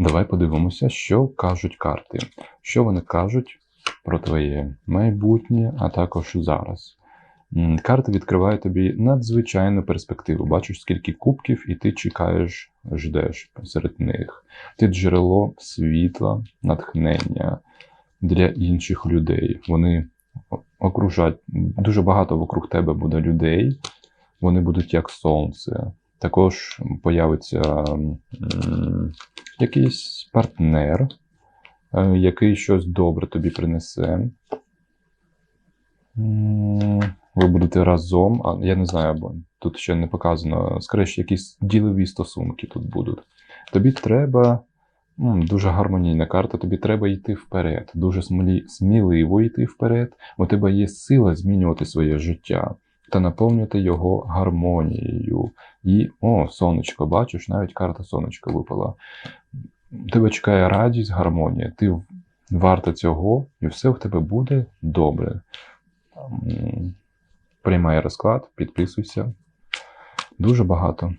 Давай подивимося, що кажуть карти. Що вони кажуть про твоє майбутнє, а також зараз. Карти відкривають тобі надзвичайну перспективу. Бачиш, скільки кубків, і ти чекаєш, ждеш серед них. Ти джерело світла, натхнення для інших людей. Вони окружать дуже багато вокруг тебе буде людей. Вони будуть як сонце. Також появиться якийсь партнер, е, який щось добре тобі принесе. Ви будете разом, а я не знаю, бо тут ще не показано. Скоріше, якісь ділові стосунки тут будуть. Тобі треба дуже гармонійна карта, тобі треба йти вперед, дуже сміливо йти вперед. У тебе є сила змінювати своє життя та наповнювати його гармонією. І, о, сонечко, бачиш, навіть карта сонечка випала. Тебе чекає радість, гармонія. Ти варта цього, і все в тебе буде добре. Приймай розклад, підписуйся. Дуже багато.